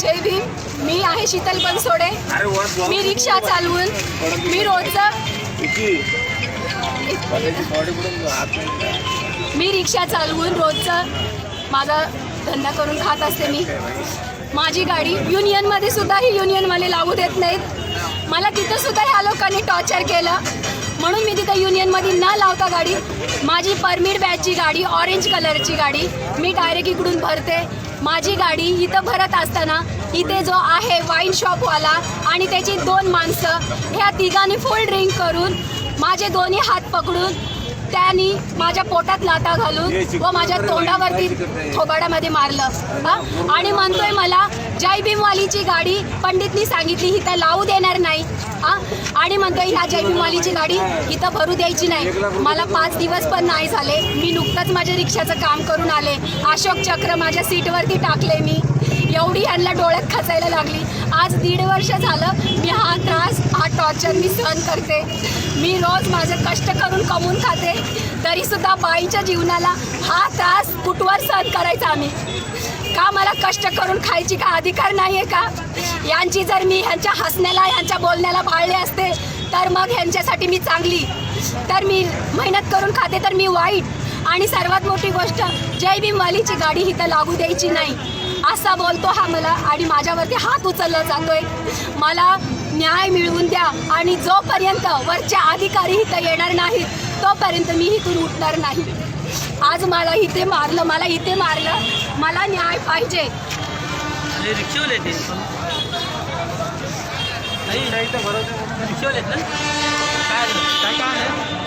जय भीम. मी आहे शीतल बनसोडे. मी रिक्षा चालवून मी रोजचं मी रिक्षा चालवून रोजचं माझा धंदा करून खात असते मी. माझी गाडी युनियनमध्ये सुद्धा ही युनियनवाले लावू देत नाहीत. मला तिथं सुद्धा ह्या लोकांनी टॉर्चर केलं. म्हणून मी तिथं युनियनमध्ये न लावता गाडी माझी परमिट बॅचची गाडी ऑरेंज कलरची गाडी मी डायरेक्ट इकडून भरते. माझी गाडी इथं भरत असताना इथे जो आहे वाईन शॉपवाला आणि त्याची दोन माणसं ह्या तिघांनी फुल ड्रिंक करून माझे दोन्ही हात पकडून त्यांनी माझ्या पोटात लाता घालून व माझ्या तोंडावरती थोबाडामध्ये मारलं. हा? आणि म्हणतोय मला जय भीमवालीची गाडी पंडितनी सांगितली इथं लावू देणार नाही. आणि म्हणतोय ह्या जय भीमवालीची गाडी इथं भरू द्यायची नाही. मला पाच दिवस पण नाही झाले. मी नुकतंच माझ्या रिक्षाचं काम करून आले. अशोक चक्र माझ्या सीटवरती टाकले मी. एवढी यांना डोळ्यात खचायला लागली. आज दीड वर्ष झालं मी हा त्रास हा टॉर्चर मी सहन करते. मी रोज माझं कष्ट करून कमवून खाते. तरीसुद्धा बाईच्या जीवनाला हा त्रास कुठवर सहन करायचा आम्ही? का मला कष्ट करून खायची का अधिकार नाही आहे का? यांची जर मी ह्यांच्या हसण्याला ह्यांच्या बोलण्याला भाळले असते तर मग ह्यांच्यासाठी मी चांगली. तर मी मेहनत करून खाते तर मी वाईट. आणि सर्वात मोठी गोष्ट जय भीमवालीची गाडी इथं लागू द्यायची नाही. असा बोलतो हा मला आणि माझ्यावरती हात उचलला जातोय. मला न्याय मिळवून द्या आणि जोपर्यंत वरच्या अधिकारी इथं येणार नाहीत तोपर्यंत मी इथून उठणार नाही. आज मला इथे मारलं मला इथे मारलं. मला न्याय पाहिजे. आणि रिक्षावाले